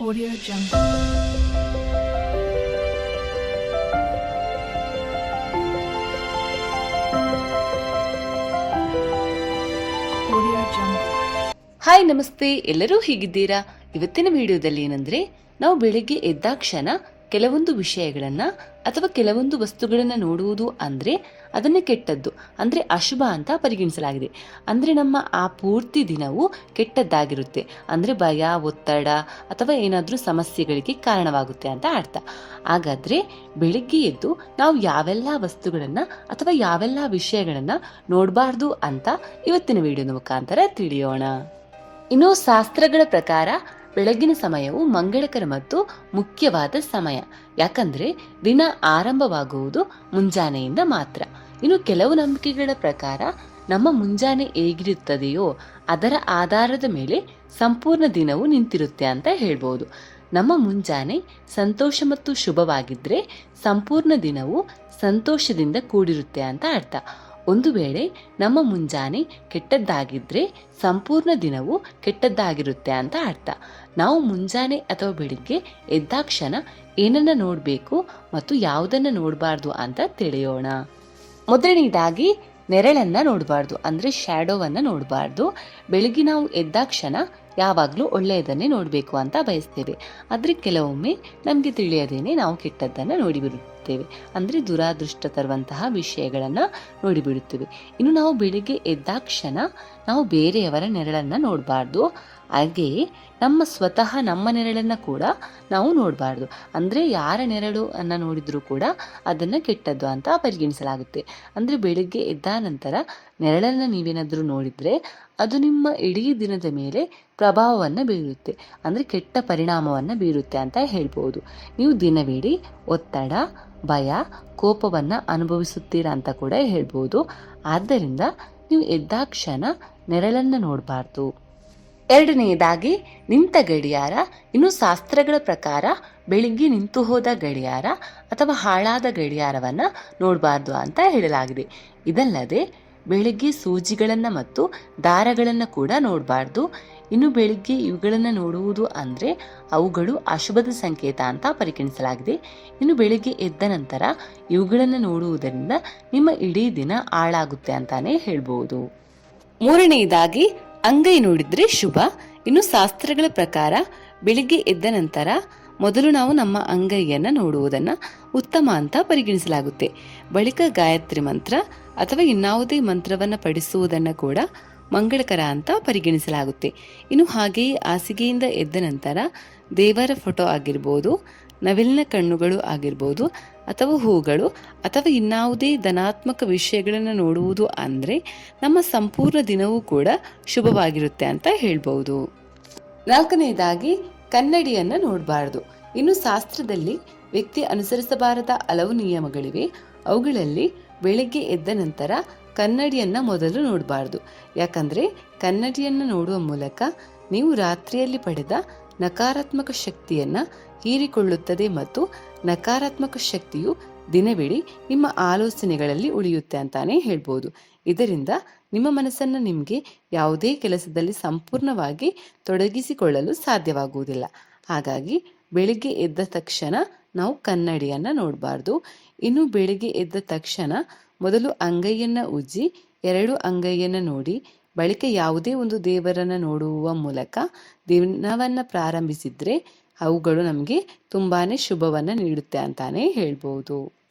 Audio Jungle. Hi ನಮಸ್ತೆ. ಎಲ್ಲರೂ ಹೇಗಿದ್ದೀರಾ? ಇವತ್ತಿನ ವಿಡಿಯೋದಲ್ಲಿ ಏನಂದ್ರೆ ನಾವು ಬೆಳಿಗ್ಗೆ ಎದ್ದಾಕ್ಷಣ ಕೆಲವೊಂದು ವಿಷಯಗಳನ್ನ ಅಥವಾ ಕೆಲವೊಂದು ವಸ್ತುಗಳನ್ನು ನೋಡುವುದು ಅಂದ್ರೆ ಅದನ್ನ ಕೆಟ್ಟದ್ದು, ಅಂದ್ರೆ ಅಶುಭ ಅಂತ ಪರಿಗಣಿಸಲಾಗಿದೆ. ಅಂದ್ರೆ ನಮ್ಮ ಆ ಪೂರ್ತಿ ದಿನವು ಕೆಟ್ಟದ್ದಾಗಿರುತ್ತೆ. ಅಂದ್ರೆ ಭಯ, ಒತ್ತಡ ಅಥವಾ ಏನಾದರೂ ಸಮಸ್ಯೆಗಳಿಗೆ ಕಾರಣವಾಗುತ್ತೆ ಅಂತ ಅರ್ಥ. ಹಾಗಾದ್ರೆ ಬೆಳಿಗ್ಗೆ ಎದ್ದು ನಾವು ಯಾವೆಲ್ಲ ವಸ್ತುಗಳನ್ನ ಅಥವಾ ಯಾವೆಲ್ಲ ವಿಷಯಗಳನ್ನ ನೋಡಬಾರ್ದು ಅಂತ ಇವತ್ತಿನ ವಿಡಿಯೋದ ಮುಖಾಂತರ ತಿಳಿಯೋಣ. ಇನ್ನು ಶಾಸ್ತ್ರಗಳ ಪ್ರಕಾರ ಬೆಳಗಿನ ಸಮಯವು ಮಂಗಳಕರ ಮತ್ತು ಮುಖ್ಯವಾದ ಸಮಯ. ಯಾಕಂದ್ರೆ ದಿನ ಆರಂಭವಾಗುವುದು ಮುಂಜಾನೆಯಿಂದ ಮಾತ್ರ. ಇನ್ನು ಕೆಲವು ನಂಬಿಕೆಗಳ ಪ್ರಕಾರ ನಮ್ಮ ಮುಂಜಾನೆ ಹೇಗಿರುತ್ತದೆಯೋ ಅದರ ಆಧಾರದ ಮೇಲೆ ಸಂಪೂರ್ಣ ದಿನವು ನಿಂತಿರುತ್ತೆ ಅಂತ ಹೇಳ್ಬೋದು. ನಮ್ಮ ಮುಂಜಾನೆ ಸಂತೋಷ ಮತ್ತು ಶುಭವಾಗಿದ್ರೆ ಸಂಪೂರ್ಣ ದಿನವು ಸಂತೋಷದಿಂದ ಕೂಡಿರುತ್ತೆ ಅಂತ ಅರ್ಥ. ಒಂದು ವೇಳೆ ನಮ್ಮ ಮುಂಜಾನೆ ಕೆಟ್ಟದ್ದಾಗಿದ್ದರೆ ಸಂಪೂರ್ಣ ದಿನವು ಕೆಟ್ಟದ್ದಾಗಿರುತ್ತೆ ಅಂತ ಅರ್ಥ. ನಾವು ಮುಂಜಾನೆ ಅಥವಾ ಬೆಳಿಗ್ಗೆ ಎದ್ದಾಕ್ಷಣ ಏನನ್ನ ನೋಡಬೇಕು ಮತ್ತು ಯಾವುದನ್ನು ನೋಡಬಾರ್ದು ಅಂತ ತಿಳಿಯೋಣ. ಮೊದಲನೇದಾಗಿ ನೆರಳನ್ನು ನೋಡಬಾರ್ದು, ಅಂದರೆ ಶ್ಯಾಡೋವನ್ನು ನೋಡಬಾರ್ದು. ಬೆಳಿಗ್ಗೆ ನಾವು ಎದ್ದಾಕ್ಷಣ ಯಾವಾಗಲೂ ಒಳ್ಳೆಯದನ್ನೇ ನೋಡಬೇಕು ಅಂತ ಬಯಸ್ತೇವೆ. ಆದರೆ ಕೆಲವೊಮ್ಮೆ ನಮಗೆ ತಿಳಿಯದೇನೆ ನಾವು ಕೆಟ್ಟದ್ದನ್ನು ನೋಡಿಬಿಡುತ್ತೇವೆ. ಅಂದರೆ ದುರಾದೃಷ್ಟ ತರುವಂತಹ ವಿಷಯಗಳನ್ನು ನೋಡಿಬಿಡುತ್ತೇವೆ. ಇನ್ನು ನಾವು ಬೆಳಿಗ್ಗೆ ಎದ್ದಾಕ್ಷಣ ನಾವು ಬೇರೆಯವರ ನೆರಳನ್ನು ನೋಡಬಾರ್ದು. ಹಾಗೆಯೇ ನಮ್ಮ ಸ್ವತಃ ನಮ್ಮ ನೆರಳನ್ನು ಕೂಡ ನಾವು ನೋಡಬಾರ್ದು. ಅಂದರೆ ಯಾರ ನೆರಳು ಅನ್ನು ನೋಡಿದರೂ ಕೂಡ ಅದನ್ನು ಕೆಟ್ಟದ್ದು ಅಂತ ಪರಿಗಣಿಸಲಾಗುತ್ತೆ. ಅಂದರೆ ಬೆಳಿಗ್ಗೆ ಎದ್ದ ನಂತರ ನೆರಳನ್ನು ನೀವೇನಾದರೂ ನೋಡಿದರೆ ಅದು ನಿಮ್ಮ ಇಡೀ ದಿನದ ಮೇಲೆ ಪ್ರಭಾವವನ್ನು ಬೀರುತ್ತೆ. ಅಂದರೆ ಕೆಟ್ಟ ಪರಿಣಾಮವನ್ನು ಬೀರುತ್ತೆ ಅಂತ ಹೇಳ್ಬೋದು. ನೀವು ದಿನವಿಡಿ ಒತ್ತಡ, ಭಯ, ಕೋಪವನ್ನು ಅನುಭವಿಸುತ್ತೀರಾ ಅಂತ ಕೂಡ ಹೇಳ್ಬೋದು. ಆದ್ದರಿಂದ ನೀವು ಎದ್ದಾಕ್ಷಣ ನೆರಳನ್ನು ನೋಡಬಾರ್ದು. ಎರಡನೆಯದಾಗಿ, ನಿಂತ ಗಡಿಯಾರ, ಇನ್ನು ಶಾಸ್ತ್ರಗಳ ಪ್ರಕಾರ ಬೆಳಿಗ್ಗೆ ನಿಂತು ಹೋದ ಗಡಿಯಾರ ಅಥವಾ ಹಾಳಾದ ಗಡಿಯಾರವನ್ನು ನೋಡಬಾರ್ದು ಅಂತ ಹೇಳಲಾಗಿದೆ. ಇದಲ್ಲದೆ, ಬೆಳಿಗ್ಗೆ ಸೂಜಿಗಳನ್ನು ಮತ್ತು ದಾರಗಳನ್ನು ಕೂಡ ನೋಡಬಾರ್ದು. ಇನ್ನು ಬೆಳಿಗ್ಗೆ ಇವುಗಳನ್ನು ನೋಡುವುದು ಅಂದರೆ ಅವುಗಳು ಅಶುಭದ ಸಂಕೇತ ಅಂತ ಪರಿಗಣಿಸಲಾಗಿದೆ. ಇನ್ನು ಬೆಳಿಗ್ಗೆ ಎದ್ದ ನಂತರ ಇವುಗಳನ್ನು ನೋಡುವುದರಿಂದ ನಿಮ್ಮ ಇಡೀ ದಿನ ಹಾಳಾಗುತ್ತೆ ಅಂತಾನೆ ಹೇಳ್ಬೋದು. ಮೂರನೆಯದಾಗಿ ಅಂಗೈ ನೋಡಿದ್ರೆ ಶುಭ. ಇನ್ನು ಶಾಸ್ತ್ರಗಳ ಪ್ರಕಾರ ಬೆಳಿಗ್ಗೆ ಎದ್ದ ನಂತರ ಮೊದಲು ನಾವು ನಮ್ಮ ಅಂಗೈಯನ್ನು ನೋಡುವುದನ್ನ ಉತ್ತಮ ಅಂತ ಪರಿಗಣಿಸಲಾಗುತ್ತೆ. ಬಳಿಕ ಗಾಯತ್ರಿ ಮಂತ್ರ ಅಥವಾ ಇನ್ನಾವುದೇ ಮಂತ್ರವನ್ನು ಪಡಿಸುವುದನ್ನು ಕೂಡ ಮಂಗಳಕರ ಅಂತ ಪರಿಗಣಿಸಲಾಗುತ್ತೆ. ಇನ್ನು ಹಾಗೆಯೇ ಹಾಸಿಗೆಯಿಂದ ಎದ್ದ ನಂತರ ದೇವರ ಫೋಟೋ ಆಗಿರ್ಬೋದು ನವಿಲಿನ ಕಣ್ಣುಗಳು ಆಗಿರ್ಬೋದು ಅಥವಾ ಹೂಗಳು ಅಥವಾ ಇನ್ನಾವುದೇ ಧನಾತ್ಮಕ ವಿಷಯಗಳನ್ನು ನೋಡುವುದು ಅಂದರೆ ನಮ್ಮ ಸಂಪೂರ್ಣ ದಿನವೂ ಕೂಡ ಶುಭವಾಗಿರುತ್ತೆ ಅಂತ ಹೇಳ್ಬೋದು. ನಾಲ್ಕನೆಯದಾಗಿ ಕನ್ನಡಿಯನ್ನು ನೋಡಬಾರ್ದು. ಇನ್ನು ಶಾಸ್ತ್ರದಲ್ಲಿ ವ್ಯಕ್ತಿ ಅನುಸರಿಸಬಾರದ ಹಲವು ನಿಯಮಗಳಿವೆ. ಅವುಗಳಲ್ಲಿ ಬೆಳಿಗ್ಗೆ ಎದ್ದ ನಂತರ ಕನ್ನಡಿಯನ್ನು ಮೊದಲು ನೋಡಬಾರ್ದು. ಯಾಕಂದರೆ ಕನ್ನಡಿಯನ್ನು ನೋಡುವ ಮೂಲಕ ನೀವು ರಾತ್ರಿಯಲ್ಲಿ ಪಡೆದ ನಕಾರಾತ್ಮಕ ಶಕ್ತಿಯನ್ನ ಹೀರಿಕೊಳ್ಳುತ್ತದೆ ಮತ್ತು ನಕಾರಾತ್ಮಕ ಶಕ್ತಿಯು ದಿನವಿಡೀ ನಿಮ್ಮ ಆಲೋಚನೆಗಳಲ್ಲಿ ಉಳಿಯುತ್ತೆ ಅಂತಾನೆ ಹೇಳ್ಬೋದು. ಇದರಿಂದ ನಿಮ್ಮ ಮನಸ್ಸನ್ನು ನಿಮಗೆ ಯಾವುದೇ ಕೆಲಸದಲ್ಲಿ ಸಂಪೂರ್ಣವಾಗಿ ತೊಡಗಿಸಿಕೊಳ್ಳಲು ಸಾಧ್ಯವಾಗುವುದಿಲ್ಲ. ಹಾಗಾಗಿ ಬೆಳಿಗ್ಗೆ ಎದ್ದ ತಕ್ಷಣ ನಾವು ಕನ್ನಡಿಯನ್ನು ನೋಡಬಾರ್ದು. ಇನ್ನು ಬೆಳಿಗ್ಗೆ ಎದ್ದ ತಕ್ಷಣ ಮೊದಲು ಅಂಗೈಯನ್ನ ಉಜ್ಜಿ, ಎರಡು ಅಂಗೈಯನ್ನ ನೋಡಿ, ಬಳಿಕ ಯಾವುದೇ ಒಂದು ದೇವರನ್ನು ನೋಡುವ ಮೂಲಕ ದಿನವನ್ನು ಪ್ರಾರಂಭಿಸಿದ್ರೆ ಅವುಗಳು ನಮಗೆ ತುಂಬಾ ಶುಭವನ್ನು ನೀಡುತ್ತೆ ಅಂತಾನೆ ಹೇಳ್ಬೋದು.